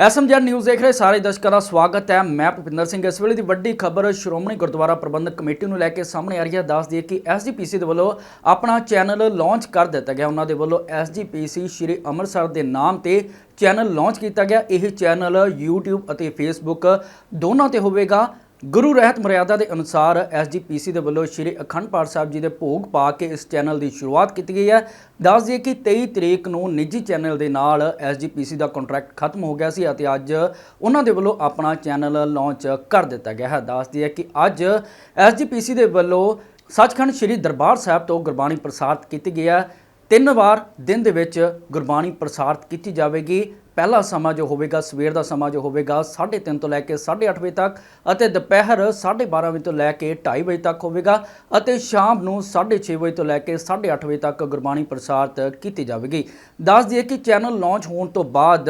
SMZ news ਦੇਖ ਰਹੇ ਸਾਰੇ ਦਰਸ਼ਕਾਂ ਦਾ ਸਵਾਗਤ ਹੈ। ਮੈਂ ਭੁਪਿੰਦਰ ਸਿੰਘ। ਇਸ ਵੇਲੇ ਦੀ ਵੱਡੀ ਖਬਰ ਸ਼੍ਰੋਮਣੀ ਗੁਰਦੁਆਰਾ ਪ੍ਰਬੰਧਕ ਕਮੇਟੀ ਨੂੰ ਲੈ ਕੇ ਸਾਹਮਣੇ ਆ ਰਹੀ ਹੈ। ਦੱਸ ਦਈਏ ਕਿ ਐਸਜੀਪੀਸੀ ਦੇ ਵੱਲੋਂ ਆਪਣਾ ਚੈਨਲ ਲਾਂਚ ਕਰ ਦਿੱਤਾ ਗਿਆ। ਉਹਨਾਂ ਦੇ ਵੱਲੋਂ ਐਸਜੀਪੀਸੀ ਸ਼੍ਰੀ ਅੰਮ੍ਰਿਤਸਰ ਦੇ ਨਾਮ ਤੇ ਚੈਨਲ ਲਾਂਚ ਕੀਤਾ ਗਿਆ। ਇਹ ਚੈਨਲ YouTube ਅਤੇ Facebook ਦੋਨਾਂ ਤੇ ਹੋਵੇਗਾ। ਗੁਰੂ ਰਹਿਤ ਮਰਿਆਦਾ ਦੇ ਅਨੁਸਾਰ ਐਸਜੀਪੀਸੀ ਦੇ ਵੱਲੋਂ ਸ਼੍ਰੀ ਅਖੰਡ ਪਾਠ ਸਾਹਿਬ ਜੀ ਦੇ ਭੋਗ ਪਾ ਕੇ ਇਸ ਚੈਨਲ ਦੀ ਸ਼ੁਰੂਆਤ ਕੀਤੀ ਗਈ ਹੈ। ਦੱਸ ਦਈਏ ਕਿ 23 ਤਰੀਕ ਨੂੰ ਨਿੱਜੀ ਚੈਨਲ ਦੇ ਨਾਲ ਐਸਜੀਪੀਸੀ ਦਾ ਕੰਟਰੈਕਟ ਖਤਮ ਹੋ ਗਿਆ ਸੀ ਅਤੇ ਅੱਜ ਉਹਨਾਂ ਦੇ ਵੱਲੋਂ ਆਪਣਾ ਚੈਨਲ ਲਾਂਚ ਕਰ ਦਿੱਤਾ ਗਿਆ ਹੈ। ਦੱਸ ਦਈਏ ਕਿ ਅੱਜ ਐਸਜੀਪੀਸੀ ਦੇ ਵੱਲੋਂ ਸੱਚਖੰਡ ਸ੍ਰੀ ਦਰਬਾਰ ਸਾਹਿਬ ਤੋਂ ਗੁਰਬਾਣੀ ਪ੍ਰਸਾਰਿਤ ਕੀਤੀ ਗਈ ਹੈ। ਤਿੰਨ ਵਾਰ ਦਿਨ ਦੇ ਵਿੱਚ ਗੁਰਬਾਣੀ ਪ੍ਰਸਾਰਿਤ ਕੀਤੀ ਜਾਵੇਗੀ। ਪਹਿਲਾ ਸਮਾਂ ਜੋ ਹੋਵੇਗਾ, ਸਵੇਰ ਦਾ ਸਮਾਂ ਜੋ ਹੋਵੇਗਾ 3:30 ਤੋਂ ਲੈ ਕੇ 8:30 ਵਜੇ ਤੱਕ ਅਤੇ ਦੁਪਹਿਰ 12:30 ਵਜੇ ਤੋਂ ਲੈ ਕੇ 2:30 ਵਜੇ ਤੱਕ ਹੋਵੇਗਾ ਅਤੇ ਸ਼ਾਮ ਨੂੰ 6:30 ਵਜੇ ਤੋਂ ਲੈ ਕੇ 8:30 ਵਜੇ ਤੱਕ ਗੁਰਬਾਣੀ ਪ੍ਰਸਾਰਿਤ ਕੀਤੀ ਜਾਵੇਗੀ। ਦੱਸ ਦਈਏ ਕਿ ਚੈਨਲ ਲਾਂਚ ਹੋਣ ਤੋਂ ਬਾਅਦ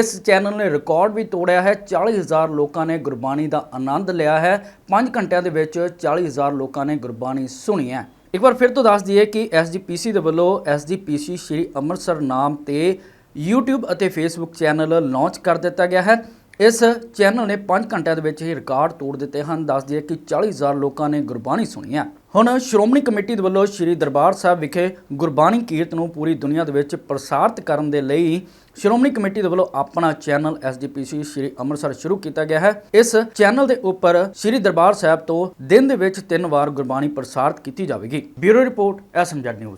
ਇਸ ਚੈਨਲ ਨੇ ਰਿਕਾਰਡ ਵੀ ਤੋੜਿਆ ਹੈ। 40000 ਲੋਕਾਂ ਨੇ ਗੁਰਬਾਣੀ ਦਾ ਆਨੰਦ ਲਿਆ ਹੈ। 5 ਘੰਟਿਆਂ ਦੇ ਵਿੱਚ 40000 ਲੋਕਾਂ ਨੇ ਗੁਰਬਾਣੀ ਸੁਣੀ ਹੈ। ਇੱਕ ਵਾਰ ਫਿਰ ਤੋਂ ਦੱਸ ਦਈਏ ਕਿ ਐਸਜੀਪੀਸੀ ਦੇ ਵੱਲੋਂ ਐਸਜੀਪੀਸੀ ਸ਼੍ਰੀ ਅੰਮ੍ਰਿਤਸਰ ਨਾਮ ਤੇ YouTube ਅਤੇ Facebook ਚੈਨਲ ਲਾਂਚ ਕਰ ਦਿੱਤਾ ਗਿਆ ਹੈ। ਇਸ ਚੈਨਲ ਨੇ 5 ਘੰਟਿਆਂ ਦੇ ਵਿੱਚ ਹੀ ਰਿਕਾਰਡ ਤੋੜ ਦਿੱਤੇ ਹਨ। ਦੱਸ ਦਈਏ ਕਿ 40000 ਲੋਕਾਂ ਨੇ ਗੁਰਬਾਣੀ ਸੁਣੀ ਹੈ। ਹੁਣ ਸ਼੍ਰੋਮਣੀ ਕਮੇਟੀ ਦੇ ਵੱਲੋਂ ਸ਼੍ਰੀ ਦਰਬਾਰ ਸਾਹਿਬ ਵਿਖੇ ਗੁਰਬਾਣੀ ਕੀਰਤ ਨੂੰ ਪੂਰੀ ਦੁਨੀਆ ਦੇ ਵਿੱਚ ਪ੍ਰਸਾਰਿਤ ਕਰਨ ਦੇ ਲਈ ਸ਼੍ਰੋਮਣੀ ਕਮੇਟੀ ਦੇ ਵੱਲੋਂ ਆਪਣਾ ਚੈਨਲ ਐਸਜੀਪੀਸੀ ਸ਼੍ਰੀ ਅੰਮ੍ਰਿਤਸਰ ਸ਼ੁਰੂ ਕੀਤਾ ਗਿਆ ਹੈ। ਇਸ ਚੈਨਲ ਦੇ ਉੱਪਰ ਸ਼੍ਰੀ ਦਰਬਾਰ ਸਾਹਿਬ ਤੋਂ ਦਿਨ ਦੇ ਵਿੱਚ ਤਿੰਨ ਵਾਰ ਗੁਰਬਾਣੀ ਪ੍ਰਸਾਰਿਤ ਕੀਤੀ ਜਾਵੇਗੀ। Bureau report SMZ news